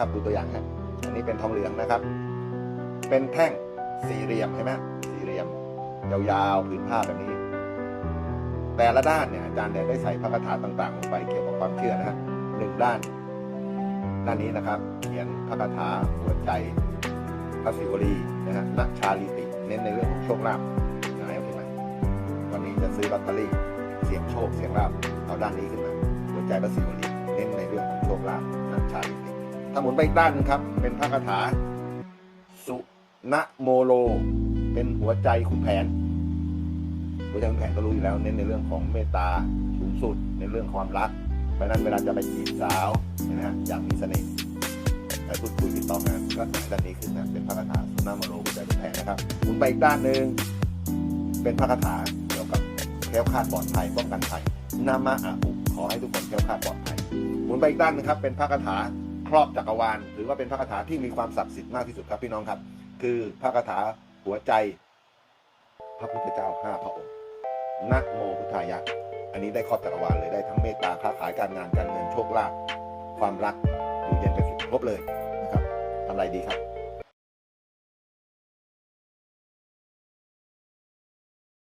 ครับดูตัวอย่างครับอันนี้เป็นทองเหลืองนะครับ เป็นแท่งสี่เหลี่ยมใช่ไหมสี่เหลี่ยม ยาวๆผืนผ้าแบบนี้ แต่ละด้านเนี่ยอาจารย์เนี่ยได้ใส่พระคาถาต่างๆลงไปเกี่ยวกับความเชื่อนะฮะหนึ่งด้าน ด้านนี้นะครับ เขียนพระคาถาหัวใจพระศิวลีนะฮะนักชาลิติเน้นในเรื่องของโชคลาภนะให้ขึ้นมาวันนี้จะซื้อลอตเตอรี่เสี่ยงโชคเสี่ยงลาภเอาด้านนี้ขึ้นมาหัวใจพระศิวลีเน้นในเรื่องของโชคลาภนักชาลิติ ถ้าหมุนไปอีกด้านหนึงครับ เป็นพระคาถา สุนะโมโล เป็นหัวใจขุนแผน หัวใจขุนแผนก็รู้อยู่แล้ว เน้นในเรื่องของเมตตาสูงสุดในเรื่องความรักเพราะนั้นเวลาจะไปจีบสาวนะฮะอย่างมีเสน่ห์ไปพูดคุยติดต่องานก็ด้านนี้ขึ้นนะเป็นพระคาถาสุนโมโลหัวใจขุนแผนนะครับหมุนไปอีกด้านหนึ่งเป็นพระคาถาเกี่ยวกับแคล้วคลาดปลอดภัยป้องกันภัยนามาอาอุขอให้ทุกคนแคล้วคลาดปลอดภัยหมุนไปอีกด้านหนึงครับ เป็นพระคาถา ครอบจักรวาลหรือว่าเป็นพระคาถาที่มีความศักดิ์สิทธิ์มากที่สุดครับพี่น้องครับ คือพระคาถาหัวใจ พระพุทธเจ้าห้าพระองค์นะโมพุทธายะ อันนี้ได้ครอบจักรวาลเลยได้ทั้งเมตตาค้าขายการงานการเงินโชคลาภความรักอยู่เย็นเป็นสุขครบเลยนะครับทำอะไรดีครับ